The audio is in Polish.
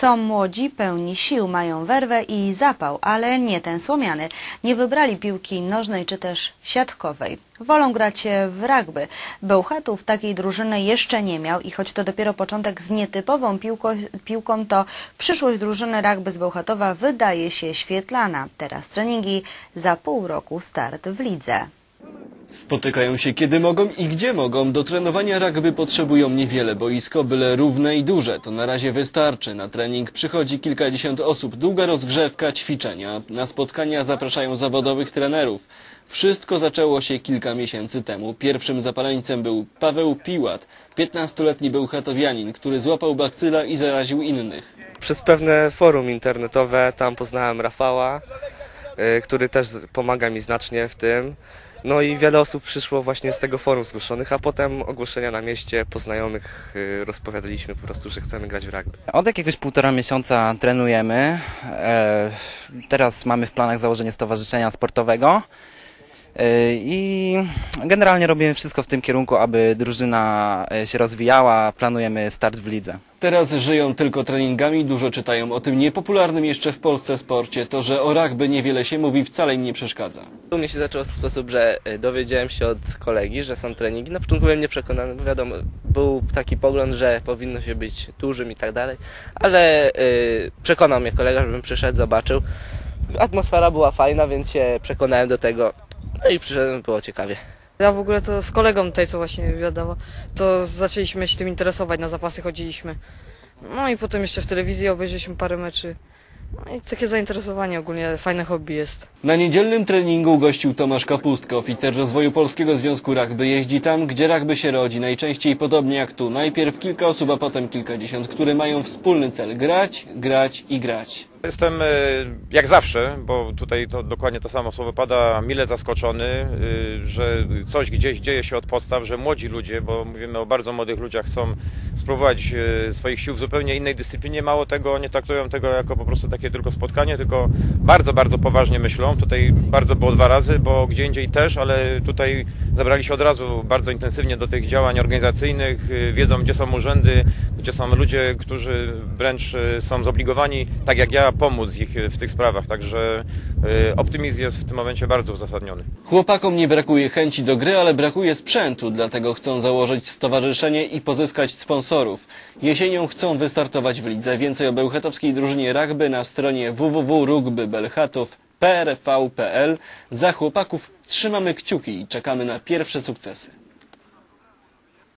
Są młodzi, pełni sił, mają werwę i zapał, ale nie ten słomiany. Nie wybrali piłki nożnej czy też siatkowej. Wolą grać w rugby. Bełchatów takiej drużyny jeszcze nie miał i choć to dopiero początek z nietypową piłko, piłką, to przyszłość drużyny rugby z Bełchatowa wydaje się świetlana. Teraz treningi, za pół roku start w lidze. Spotykają się kiedy mogą i gdzie mogą. Do trenowania rugby potrzebują niewiele. Boisko byle równe i duże. To na razie wystarczy. Na trening przychodzi kilkadziesiąt osób. Długa rozgrzewka, ćwiczenia. Na spotkania zapraszają zawodowych trenerów. Wszystko zaczęło się kilka miesięcy temu. Pierwszym zapaleńcem był Paweł Piłat, 15-letni bełchatowianin, który złapał bakcyla i zaraził innych. Przez pewne forum internetowe tam poznałem Rafała, y, który też pomaga mi znacznie w tym. No i wiele osób przyszło właśnie z tego forum zgłoszonych, a potem ogłoszenia na mieście, po znajomych y, rozpowiadaliśmy po prostu, że chcemy grać w rugby. Od jakiegoś półtora miesiąca trenujemy. E, Teraz mamy w planach założenie stowarzyszenia sportowego. E, I generalnie robimy wszystko w tym kierunku, aby drużyna e, się rozwijała. Planujemy start w lidze. Teraz żyją tylko treningami, dużo czytają o tym niepopularnym jeszcze w Polsce sporcie. To, że o rugby niewiele się mówi, wcale im nie przeszkadza. U mnie się zaczęło w ten sposób, że y, dowiedziałem się od kolegi, że są treningi. Na początku byłem nieprzekonany, bo wiadomo, był taki pogląd, że powinno się być dużym i tak dalej, ale y, przekonał mnie kolega, żebym przyszedł, zobaczył. Atmosfera była fajna, więc się przekonałem do tego. No i przyszedłem, było ciekawie. Ja w ogóle to z kolegą tutaj, co właśnie wiadomo, to zaczęliśmy się tym interesować, na zapasy chodziliśmy. No i potem jeszcze w telewizji obejrzeliśmy parę meczy. No i takie zainteresowanie ogólnie, fajne hobby jest. Na niedzielnym treningu gościł Tomasz Kapustka, oficer rozwoju Polskiego Związku Rugby. Jeździ tam, gdzie rugby się rodzi, najczęściej podobnie jak tu. Najpierw kilka osób, a potem kilkadziesiąt, które mają wspólny cel. Grać, grać i grać. Jestem e, jak zawsze, bo tutaj to dokładnie to samo słowo pada, mile zaskoczony, e, że coś gdzieś dzieje się od podstaw, że młodzi ludzie, bo mówimy o bardzo młodych ludziach, chcą spróbować e, swoich sił w zupełnie innej dyscyplinie. Mało tego, nie traktują tego jako po prostu takie tylko spotkanie, tylko bardzo, bardzo poważnie myślą. Tutaj bardzo było dwa razy, bo gdzie indziej też, ale tutaj zabrali się od razu bardzo intensywnie do tych działań organizacyjnych, wiedzą gdzie są urzędy, gdzie są ludzie, którzy wręcz są zobligowani, tak jak ja, pomóc ich w tych sprawach. Także y, optymizm jest w tym momencie bardzo uzasadniony. Chłopakom nie brakuje chęci do gry, ale brakuje sprzętu, dlatego chcą założyć stowarzyszenie i pozyskać sponsorów. Jesienią chcą wystartować w lidze. Więcej o bełchatowskiej drużynie rugby na stronie www.rugbybelchatów.prv.pl. Za chłopaków trzymamy kciuki i czekamy na pierwsze sukcesy.